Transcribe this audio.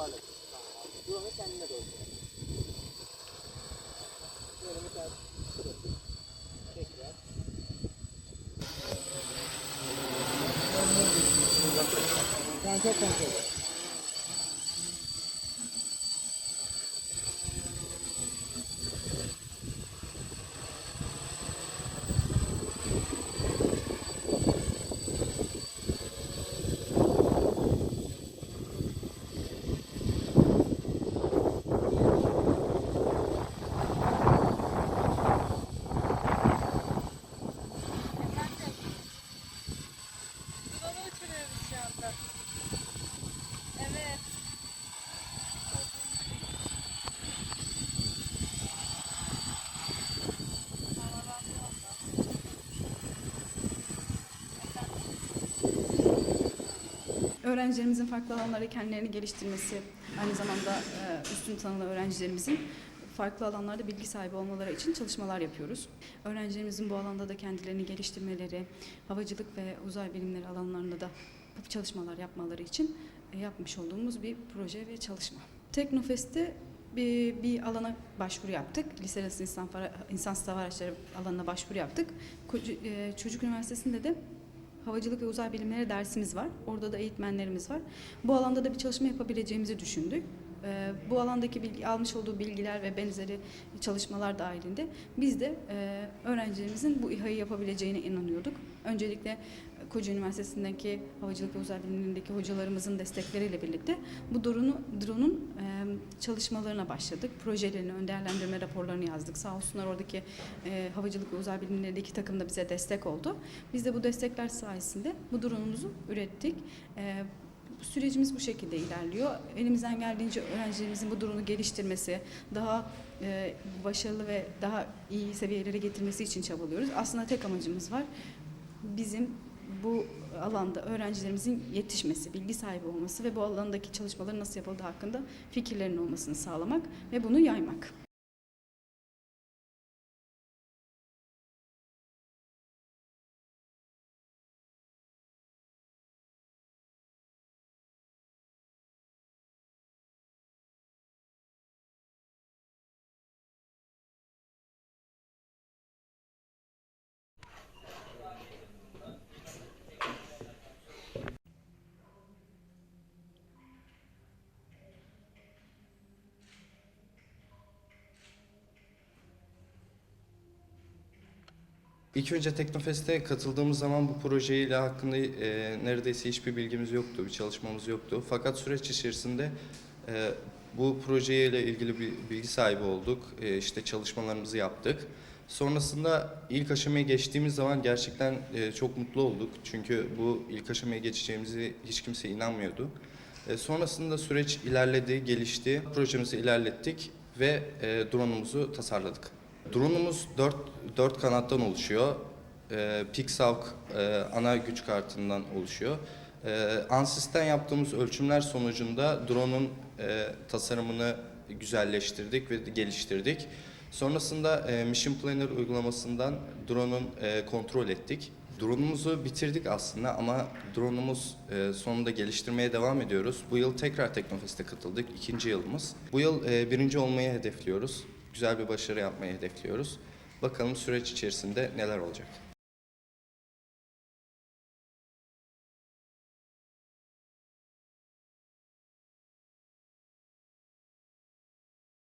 Toparlasın. Drone'u kendine doğru. Böyle mesela şurası. Tekrar. Yani çok Öğrencilerimizin farklı alanlarda kendilerini geliştirmesi, aynı zamanda e, üstün tanılı öğrencilerimizin farklı alanlarda bilgi sahibi olmaları için çalışmalar yapıyoruz. Öğrencilerimizin bu alanda da kendilerini geliştirmeleri, havacılık ve uzay bilimleri alanlarında da çalışmalar yapmaları için e, yapmış olduğumuz bir proje ve çalışma. Teknofest'te bir, bir alana başvuru yaptık. Lise arası insan, insan araçları alanına başvuru yaptık. E, Çocuk Üniversitesi'nde de Havacılık ve Uzay Bilimleri dersimiz var. Orada da eğitmenlerimiz var. Bu alanda da bir çalışma yapabileceğimizi düşündük. Ee, bu alandaki bilgi, almış olduğu bilgiler ve benzeri çalışmalar dahilinde biz de e, öğrencilerimizin bu İHA'yı yapabileceğine inanıyorduk. Öncelikle e, Koca Üniversitesi'ndeki Havacılık ve Uzay Bilimleri'ndeki hocalarımızın destekleriyle birlikte bu drone'u, drone'un e, çalışmalarına başladık. Projelerini, ön değerlendirme raporlarını yazdık. Sağ olsunlar oradaki e, Havacılık ve Uzay Bilimleri'ndeki takım da bize destek oldu. Biz de bu destekler sayesinde bu drone'umuzu ürettik. E, sürecimiz bu şekilde ilerliyor. Elimizden geldiğince öğrencilerimizin bu drone'u geliştirmesi, daha e, başarılı ve daha iyi seviyelere getirmesi için çabalıyoruz. Aslında tek amacımız var. Bizim bu alanda öğrencilerimizin yetişmesi, bilgi sahibi olması ve bu alandaki çalışmaların nasıl yapıldığı hakkında fikirlerinin olmasını sağlamak ve bunu yaymak. İlk önce Teknofest'e katıldığımız zaman bu projeyle hakkında e, neredeyse hiçbir bilgimiz yoktu, bir çalışmamız yoktu. Fakat süreç içerisinde e, bu projeyle ilgili bir bilgi sahibi olduk, e, işte çalışmalarımızı yaptık. Sonrasında ilk aşamaya geçtiğimiz zaman gerçekten e, çok mutlu olduk. Çünkü bu ilk aşamaya geçeceğimizi hiç kimse inanmıyordu. E, sonrasında süreç ilerledi, gelişti, projemizi ilerlettik ve e, drone'umuzu tasarladık. Drone'umuz 4, 4 kanattan oluşuyor. E, Pixhawk e, ana güç kartından oluşuyor. E, Ansys'ten yaptığımız ölçümler sonucunda drone'un e, tasarımını güzelleştirdik ve geliştirdik. Sonrasında e, Mission Planner uygulamasından drone'un e, kontrol ettik. Drone'umuzu bitirdik aslında ama drone'umuz e, sonunda geliştirmeye devam ediyoruz. Bu yıl tekrar Teknofest'e katıldık, ikinci yılımız. Bu yıl e, birinci olmayı hedefliyoruz. Güzel bir başarı yapmayı hedefliyoruz. Bakalım süreç içerisinde neler olacak.